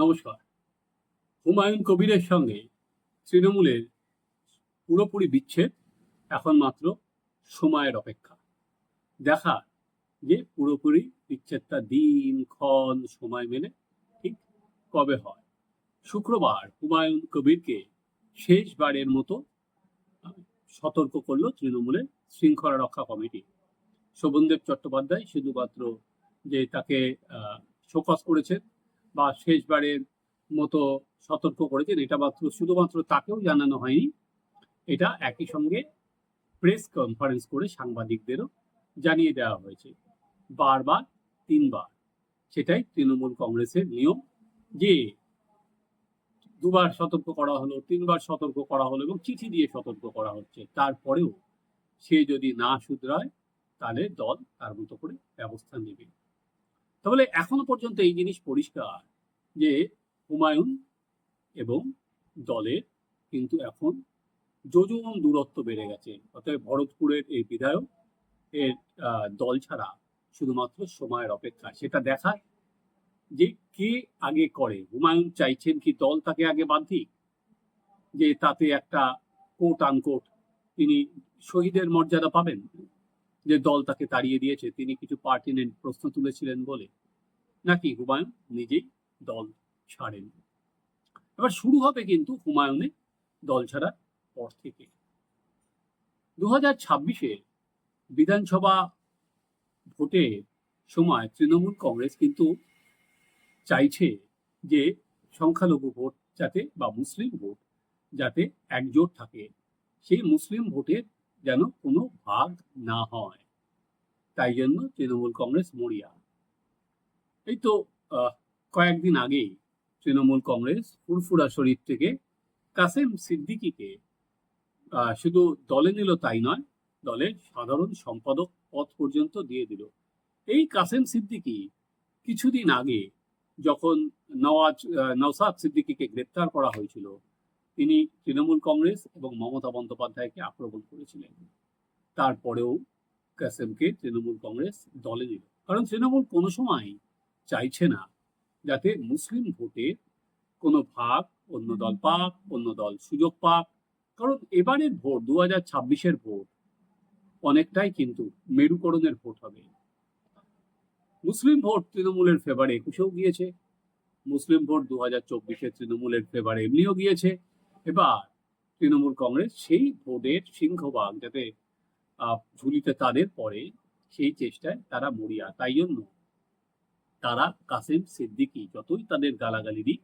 নমস্কার। হুমায়ুন কবিরের সঙ্গে তৃণমূলের পুরোপুরি বিচ্ছেদ, এখন মাত্র সময়ের অপেক্ষা। দেখা যে পুরোপুরি বিচ্ছেদটা দিন, ক্ষণ, সময় মেনে ঠিক কবে হয়। শুক্রবার হুমায়ুন কবিরকে শেষবারের মতো সতর্ক করল তৃণমূলের শৃঙ্খলা রক্ষা কমিটি। শোভনদেব চট্টোপাধ্যায় শুধুমাত্র যে তাকে শোকস করেছেন বা শেষবারের মতো সতর্ক করেছেন। এটা মাত্র, শুধুমাত্র তাকেও জানানো হয়নি। এটা একই সঙ্গে প্রেস কনফারেন্স করে সাংবাদিকদেরও জানিয়ে দেওয়া হয়েছে। বারবার, তিনবার। সেটাই তৃণমূল কংগ্রেসের নিয়ম যে দুবার সতর্ক করা হলো, তিনবার সতর্ক করা হলো এবং চিঠি দিয়ে সতর্ক করা হচ্ছে। তারপরেও সে যদি না শুধরায়, তাহলে দল তার মতো করে ব্যবস্থা নেবে। তাহলে এখনও পর্যন্ত এই জিনিস পরিষ্কার যে হুমায়ুন এবং দলের কিন্তু এখন যোজন দূরত্ব বেড়ে গেছে। অতএব ভরতপুরের এই বিধায়ক এর দল ছাড়া শুধুমাত্র সময়ের অপেক্ষা। সেটা দেখায় যে কে আগে করে। হুমায়ুন চাইছেন কি দল তাকে আগে বাঁধি যে তাতে একটা কোট আনকোট তিনি শহীদের মর্যাদা পাবেন? যে দল তাকে তাড়িয়ে দিয়েছে, তিনি কিছু পার্টিনেন্ট প্রশ্ন তুলেছিলেন বলে। নাকি হুমায়ুন? নিজেই দল ছাড়েন। এবার শুরু হবে কিন্তু হুমায়ুনের দল ছাড়ার পর থেকে। দু হাজার ছাব্বিশে বিধানসভা ভোটের সময় তৃণমূল কংগ্রেস কিন্তু চাইছে যে সংখ্যালঘু ভোট যাতে বা মুসলিম ভোট যাতে একজোট থাকে। সেই মুসলিম ভোটের যেন কোনো ভাগ না হয়। তাই জন্য তৃণমূল কংগ্রেস মরিয়া। এই তো কয়েকদিন আগেই তৃণমূল কংগ্রেস ফুরফুরা শরীফ থেকে কাসেম সিদ্দিকিকে শুধু দলে নিল তাই নয়, দলের সাধারণ সম্পাদক পদ পর্যন্ত দিয়ে দিল। এই কাসেম সিদ্দিকি কিছুদিন আগে যখন নওয়াজ নওসাদ সিদ্দিকিকে গ্রেপ্তার করা হয়েছিল তিনি তৃণমূল কংগ্রেস এবং মমতা বন্দ্যোপাধ্যায়কে আক্রমণ করেছিলেন। তারপরেও কাসেমকে তৃণমূল কংগ্রেস দলে নিল। কারণ তৃণমূল কোনো সময় চাইছে না যাতে মুসলিম ভোটে কোনো ভাগ, অন্য দল পাক, অন্য দল সুযোগ পাক। কারণ এবারের ভোট দু হাজার ছাব্বিশের ভোট, অনেকটাই কিন্তু মেরুকরণের ভোট হবে। মুসলিম ভোট তৃণমূলের ফেভারে একুশেও গিয়েছে। মুসলিম ভোট দু হাজার চব্বিশে তৃণমূলের ফেভারে এমনিও গিয়েছে। এবার তৃণমূল কংগ্রেস সেই ভোটের সিংহভাগ যাতে ঝুলিতে তাদের পড়ে, সেই চেষ্টায় তারা মরিয়া। তাই জন্য তারা কাসেম সিদ্দিকি যতই তাদের গালাগালি দিক,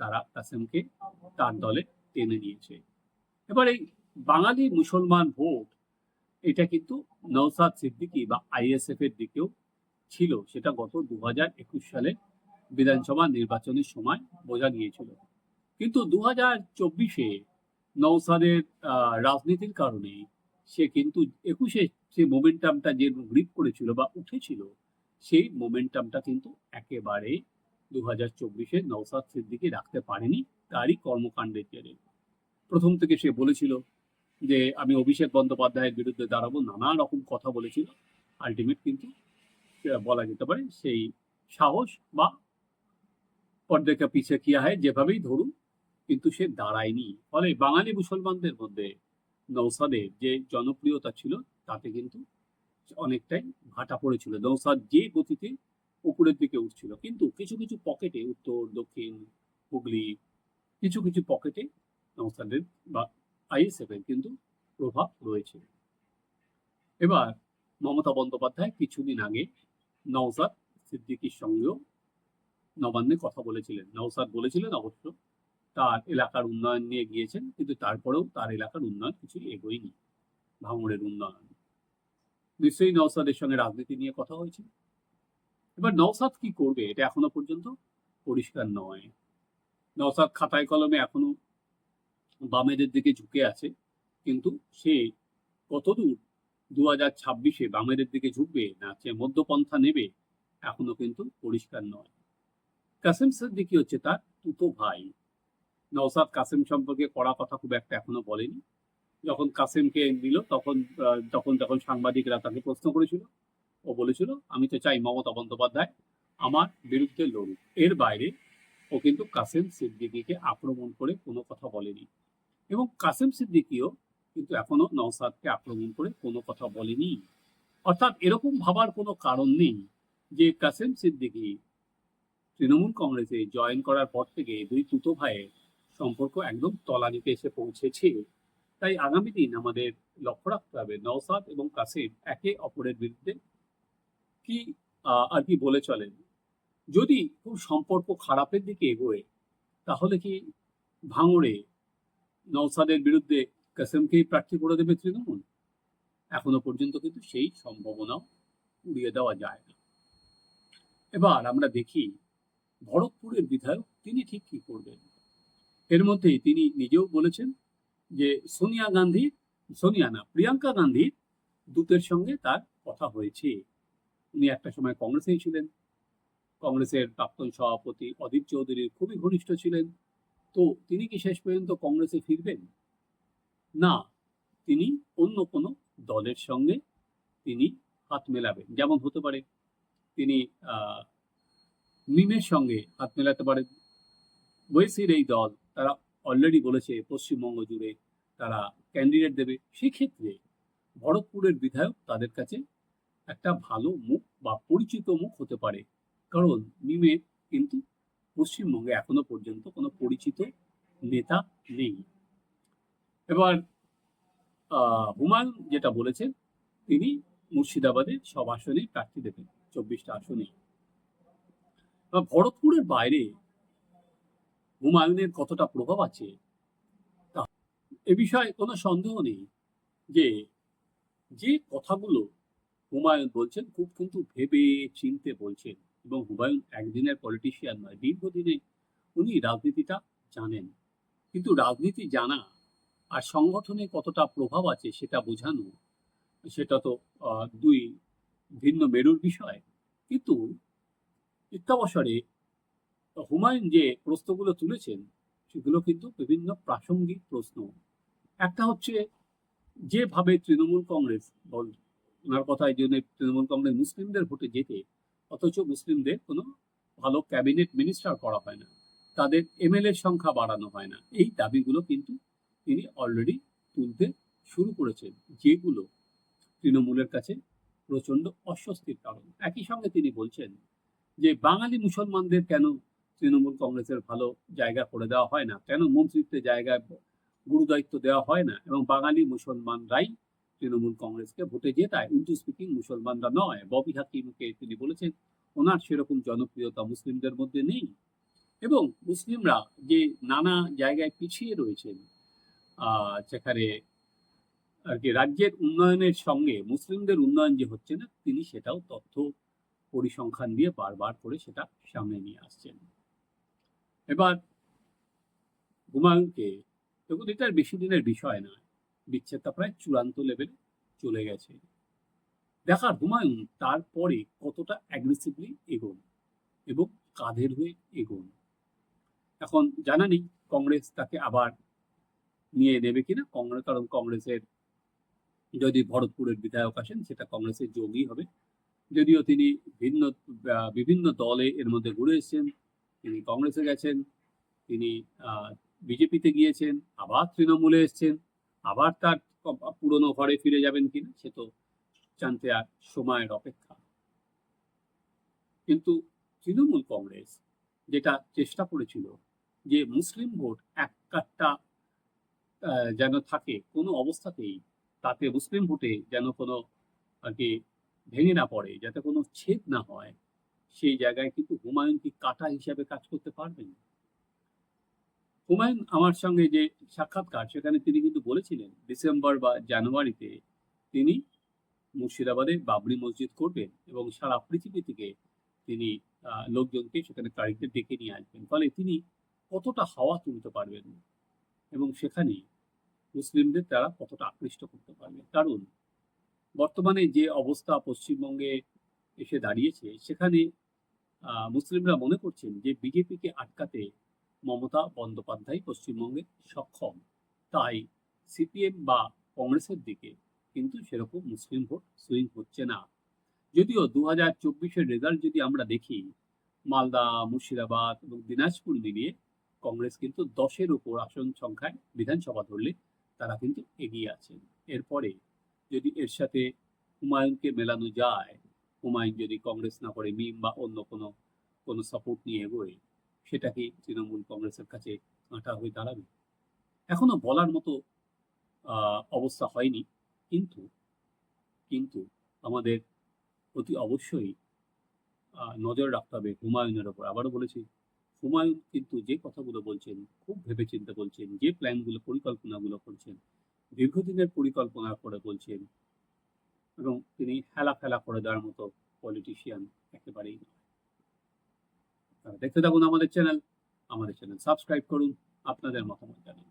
তারা কাসেমকে তার দলে টেনে নিয়েছে। এবার এই বাঙালি মুসলমান ভোট, এটা কিন্তু নওসাদ সিদ্দিকি বা আইএসএফ এর দিকেও ছিল। সেটা গত দু হাজার একুশ সালে বিধানসভা নির্বাচনের সময় বোঝা গিয়েছিল। কিন্তু দু হাজার চব্বিশে নওসাদের রাজনীতির কারণে সে কিন্তু একুশে যে মোমেন্টামটা যে গ্রিপ করেছিল বা উঠেছিল, সেই মোমেন্টামটা কিন্তু একেবারে দু হাজার চব্বিশে নওসাদ সিদ্দিকি রাখতে পারেনি তারই কর্মকাণ্ডের জেরে। প্রথম থেকে সে বলেছিল যে, আমি অভিষেক বন্দ্যোপাধ্যায়ের বিরুদ্ধে দাঁড়াবো। নানা রকম কথা বলেছিল। আলটিমেট কিন্তু বলা যেতে পারে সেই সাহস বা পর্দে পিছে কিয়া হয়, যেভাবেই ধরুন কিন্তু সে দাঁড়ায়নি। ফলে বাঙালি মুসলমানদের মধ্যে নৌসাদের যে জনপ্রিয়তা ছিল, তাতে কিন্তু অনেকটাই ভাটা পড়েছিল। নৌসাদ যে গতিতে উপরের দিকে উঠছিল, কিন্তু কিছু কিছু পকেটে উত্তর, দক্ষিণ, হুগলি, কিছু কিছু পকেটে নৌসাদের বা আইএসএফ এর কিন্তু প্রভাব রয়েছে। এবার মমতা বন্দ্যোপাধ্যায় কিছুদিন আগে নওসাদ সিদ্দিকির সঙ্গেও নবান্নে কথা বলেছিলেন। নওসাদ বলেছিলেন অবশ্য তার এলাকার উন্নয়ন নিয়ে গিয়েছেন, কিন্তু তারপরেও তার এলাকার উন্নয়ন কিছু এগোয়নি, ভাঙড়ের উন্নয়ন। নিশ্চয়ই নওসাদের সঙ্গে রাজনীতি নিয়ে কথা হয়েছে। এবার নওসাদ কি করবে, এটা এখনও পর্যন্ত পরিষ্কার নয়। নওসাদ খাতায় কলমে এখনও বামেদের দিকে ঝুঁকে আছে, কিন্তু সে কতদূর দু হাজার ছাব্বিশে বামেদের দিকে ঝুঁকবে, না সে মধ্যপন্থা নেবে, এখনও কিন্তু পরিষ্কার নয়। কাসেম সিদ্দিকি হচ্ছে তার তুতো ভাই। নওসাদ কাসেম সম্পর্কে কড়া কথা খুব একটা এখনও বলেনি। যখন কাসেমকে নিল তখন তখন তখন সাংবাদিকরা তাকে প্রশ্ন করেছিল, ও বলেছিল, আমি তো চাই মমতা বন্দ্যোপাধ্যায় আমার বিরুদ্ধে লড়ুক। এর বাইরে ও কিন্তু কাসেম সিদ্দিকিকে আক্রমণ করে কোনো কথা বলেনি। এবং কাসেম সিদ্দিকিও কিন্তু এখনও নওসাদকে আক্রমণ করে কোনো কথা বলেনি। অর্থাৎ এরকম ভাবার কোনো কারণ নেই যে কাসেম সিদ্দিকি তৃণমূল কংগ্রেসে জয়েন করার পর থেকে দুই তুতো ভাইয়ের সম্পর্ক একদম তলানিতে এসে পৌঁছেছে। তাই আগামী দিন আমাদের লক্ষ্য রাখতে হবে, নওসাদ এবং কাসিম একে অপরের বিরুদ্ধে কি আর কি বলে চলেন? যদি খুব সম্পর্ক খারাপের দিকে এগোয়, তাহলে কি ভাঙড়ে নওসাদের বিরুদ্ধে কাসেমকেই প্রার্থী করে দেবে তৃণমূল? এখনও পর্যন্ত কিন্তু সেই সম্ভাবনাও উড়িয়ে দেওয়া যায় না। এবার আমরা দেখি, ভরতপুরের বিধায়ক তিনি ঠিক কি করবেন? এর মধ্যেই তিনি নিজেও বলেছেন যে সোনিয়া গান্ধী, সোনিয়া না, প্রিয়াঙ্কা গান্ধীর দূতের সঙ্গে তার কথা হয়েছে। উনি একটা সময় কংগ্রেসেই ছিলেন। কংগ্রেসের প্রাক্তন সভাপতি অধীর চৌধুরীর খুবই ঘনিষ্ঠ ছিলেন। তো তিনি কি শেষ পর্যন্ত কংগ্রেসে ফিরবেন? না, তিনি অন্য কোনো দলের সঙ্গে তিনি হাত মেলাবেন। যেমন হতে পারে, তিনি মিমের সঙ্গে হাত মেলাতে পারেন। ওয়েসির এই দল তারা অলরেডি বলেছে পশ্চিমবঙ্গ জুড়ে তারা ক্যান্ডিডেট দেবে। সেক্ষেত্রে ভরতপুরের বিধায়ক তাদের কাছে একটা ভালো মুখ বা পরিচিত মুখ হতে পারে। কারণ মিমের কিন্তু পশ্চিমবঙ্গে এখনও পর্যন্ত কোনো পরিচিত নেতা নেই। এবার হুমায়ুন যেটা বলেছেন, তিনি মুর্শিদাবাদে সব আসনেই প্রার্থী দেবেন, চব্বিশটা আসনে ভরতপুরের বাইরে হুমায়ুনের কতটা প্রভাব আছে? এ বিষয়ে কোনো সন্দেহ নেই যে যে কথাগুলো হুমায়ুন বলছেন খুব কিন্তু ভেবে চিনতে বলছেন এবং হুমায়ুন একদিনের পলিটিশিয়ান নয়, দীর্ঘদিনে উনি রাজনীতিটা জানেন। কিন্তু রাজনীতি জানা আর সংগঠনে কতটা প্রভাব আছে সেটা বোঝানো, সেটা তো দুই ভিন্ন মেরুর বিষয়। কিন্তু ইত্যাবসরে হুমায়ুন যে প্রশ্নগুলো তুলেছেন, সেগুলো কিন্তু বিভিন্ন প্রাসঙ্গিক প্রশ্ন। একটা হচ্ছে, যেভাবে তৃণমূল কংগ্রেস বল, ওনার কথা এই জন্য তৃণমূল কংগ্রেস মুসলিমদের ভোটে যেতে অথচ মুসলিমদের কোনো ভালো ক্যাবিনেট মিনিস্টার করা হয় না। তাদের এমএলএর সংখ্যা বাড়ানো হয় না। এই দাবিগুলো কিন্তু তিনি অলরেডি তুলতে শুরু করেছেন, যেগুলো তৃণমূলের কাছে প্রচণ্ড অস্বস্তির কারণ। একই সঙ্গে তিনি বলছেন যে, বাঙালি মুসলমানদের কেন তৃণমূল কংগ্রেসের ভালো জায়গা করে দেওয়া হয় না। কেন? মন্ত্রিত্বের জায়গায় গুরুদায়িত্ব দেওয়া হয় না। এবং বাঙালি মুসলমানরাই তৃণমূল কংগ্রেসকে ভোটে জেতায় উর্দু স্পিকিং মুসলমানরা নয়, ববি হাকিমকে তিনি বলেছেন, ওনার সেরকম জনপ্রিয়তা মুসলিমদের মধ্যে নেই। এবং মুসলিমরা যে নানা জায়গায় পিছিয়ে রয়েছেন যেখানে আর কি রাজ্যের উন্নয়নের সঙ্গে মুসলিমদের উন্নয়ন যে হচ্ছে না, তিনি সেটাও তথ্য পরিসংখ্যান দিয়ে বারবার করে সেটা সামনে নিয়ে আসছেন। এবার হুমায়ুনকে দেখুন, এটা বেশি দিনের বিষয় নয়। বিচ্ছেদটা প্রায় চূড়ান্ত লেভেলে চলে গেছে। দেখার হুমায়ুন তারপরে কতটা অ্যাগ্রেসিভলি এগোন এবং কাঁধের হয়ে এগোন। এখন জানা নেই কংগ্রেস তাকে আবার নিয়ে নেবে কিনা। কংগ্রেস, কারণ কংগ্রেসের যদি ভরতপুরের বিধায়ক আসেন, সেটা কংগ্রেসের যোগই হবে। যদিও তিনি ভিন্ন বিভিন্ন দলে এর মধ্যে ঘুরে এসেছেন তিনি কংগ্রেসে গেছেন, তিনি বিজেপিতে গিয়েছেন, আবার তৃণমূলে এসেছেন, আবার তার পুরনো ঘরে ফিরে যাবেন কিনা সে তো জানতে আর সময়ের অপেক্ষা। কিন্তু তৃণমূল কংগ্রেস যেটা চেষ্টা করেছিল যে মুসলিম ভোট এক কাট্টা যেন থাকে কোনো অবস্থাতেই তাতে মুসলিম ভোটে যেন কোনো আর কি ভেঙে না পড়ে, যাতে কোনো ছেদ না হয় সেই জায়গায় কিন্তু হুমায়ুন কি কাটা হিসাবে কাজ করতে পারবেন? হুমায়ুন আমার সঙ্গে যে সাক্ষাৎকার, সেখানে তিনি কিন্তু বলেছিলেন, ডিসেম্বর বা জানুয়ারিতে তিনি মুর্শিদাবাদে বাবরি মসজিদ করবেন এবং সারা পৃথিবী থেকে তিনি লোকজনকে সেখানে গাড়িতে ডেকে নিয়ে আসবেন। ফলে তিনি কতটা হাওয়া তুলতে পারবেন এবং সেখানে মুসলিমদের তারা কতটা আকৃষ্ট করতে পারবে কারণ বর্তমানে যে অবস্থা পশ্চিমবঙ্গে এসে দাঁড়িয়েছে, সেখানে মুসলিমরা মনে করছেন যে বিজেপিকে আটকাতে মমতা বন্দ্যোপাধ্যায় পশ্চিমবঙ্গে সক্ষম। তাই সিপিএম বা কংগ্রেসের দিকে কিন্তু সেরকম মুসলিম ভোট সুইং হচ্ছে না। যদিও দু হাজার চব্বিশের রেজাল্ট যদি আমরা দেখি, মালদা, মুর্শিদাবাদ এবং দিনাজপুর মিলিয়ে কংগ্রেস কিন্তু দশের উপর আসন সংখ্যায় বিধানসভা ধরলে তারা কিন্তু এগিয়ে আছেন। এরপরে যদি এর সাথে হুমায়ুনকে মেলানো যায় হুমায়ুন যদি কংগ্রেস না করে, মিম বা অন্য কোনো কোনো সাপোর্ট নিয়ে এগোয়, সেটা কি তৃণমূল কংগ্রেসের কাছে কাঁটা হয়ে দাঁড়াবে? এখনও বলার মতো অবস্থা হয়নি। কিন্তু কিন্তু আমাদের অতি অবশ্যই নজর রাখতে হবে হুমায়ুনের ওপর। আবারও বলেছি, হুমায়ুন কিন্তু যে কথাগুলো বলছেন, খুব ভেবেচিন্তে বলছেন, যে প্ল্যানগুলো পরিকল্পনাগুলো করছেন, দীর্ঘদিনের পরিকল্পনা করে বলছেন এবং তিনি হেলা ফেলা করে দেওয়ার মতো পলিটিশিয়ান একেবারেই দেখতে থাকুন আমাদের চ্যানেল আমাদের চ্যানেল সাবস্ক্রাইব করুন, আপনাদের মতামত জানান।